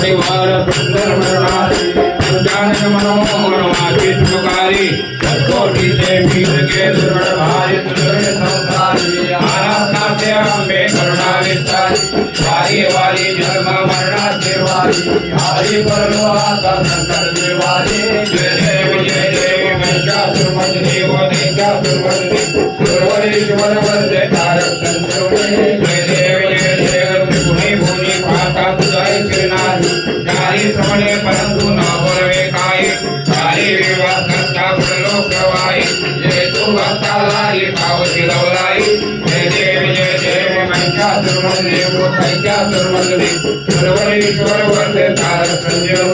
परिवार सुंदर मरणारी मनोमनवाची के भारी वारी वारी जन्म मरणा देवारी. हरी परलोहाचा शंकर देवारी. जय देव जय देव महिषासुरमर्दिनी व दैत्यासुरमर्दिनी सुरवरीश्वर वंदे तारक संजीवनी दैत्यासुरमर्दिनी सुरवरीश्वर वंदे तारक संजीवनी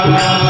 देव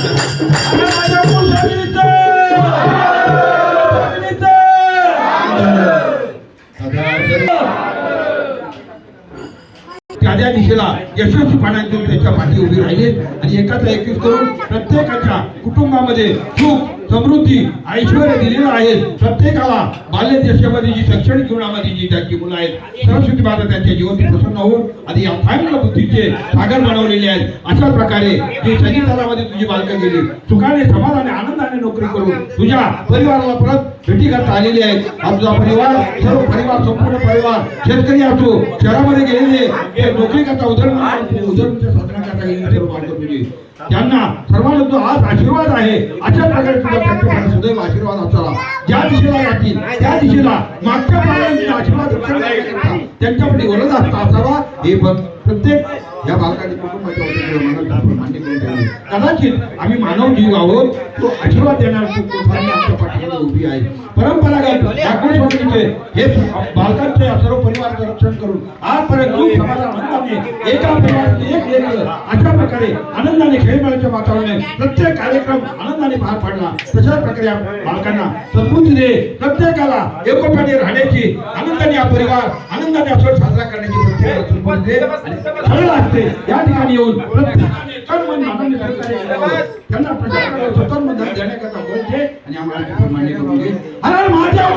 त्या दिशेला यशस्वीपणाने घेऊन त्याच्या पाठी उभी राहिले आणि एकाचा एकवीस करून प्रत्येकाच्या कुटुंबामध्ये सुख समृद्धी ऐश्वर दिलेलं आहे. प्रत्येकाला बाल्य देशामध्ये जी शैक्षणिक जीवनामध्ये जी त्यांची मुलं आहेत सरस्वती माता त्यांच्या जीवनात प्रसन्न होऊन आणि या अथांग बुद्धीचे सागर बनवलेले आहेत. अशा प्रकारे जी संगीतामध्ये तुझी बालकं गेली सुखाने समाधाने आनंदाने नोकरी करून तुझ्या परिवाराला परत भेटी करता आलेली आहेत. आमचा परिवार सर्व परिवार संपूर्ण परिवार शेतकरी असो शहरामध्ये गेलेले ते नोकरी करता उदरनिर्वाह उदरनिर्वाह साधना करता गेलेले सर्व बालकं तुझी. त्यांना सर्वांना जो आज आशीर्वाद आहे. अशा प्रकारे तुझा प्रत्येकाला सदैव आशीर्वाद असावा ज्या दिशेला जातील त्या दिशेला मागच्या प्राण्यांचे आशीर्वाद करण्याकरिता त्यांच्याकडे असता असावा. हे प्रत्येक या बालकाने कुटुंबाच्या वतीने मान्य करून ठेवले. कदाचित आम्ही मानव जीव आहोत तो आशीर्वाद देणार आमच्या पाठीमध्ये उभी आहे. परंपरागत आकाशवाणीचे हे बालकांचे सर्व परिवाराचं रक्षण करून आजपर्यंत खूप समाजा आनंदाने एका परिवाराचे एक लेकर अशा प्रकारे आनंदाने खेळमेळ्याच्या वातावरणाने प्रत्येक कार्यक्रम आनंदाने पार पाडला. तशाच प्रकारे बालकांना सद्बुद्धीने प्रत्येकाला एकोप्याने राहण्याची आनंदाने हा परिवार आनंदाने सण साजरा करण्याची दे. सरळ असते या ठिकाणी येऊन प्रत्येकाने तन मन करावं. त्यांना प्रत्येकाला स्वतः मन धन देण्याकरता अरे माझ्या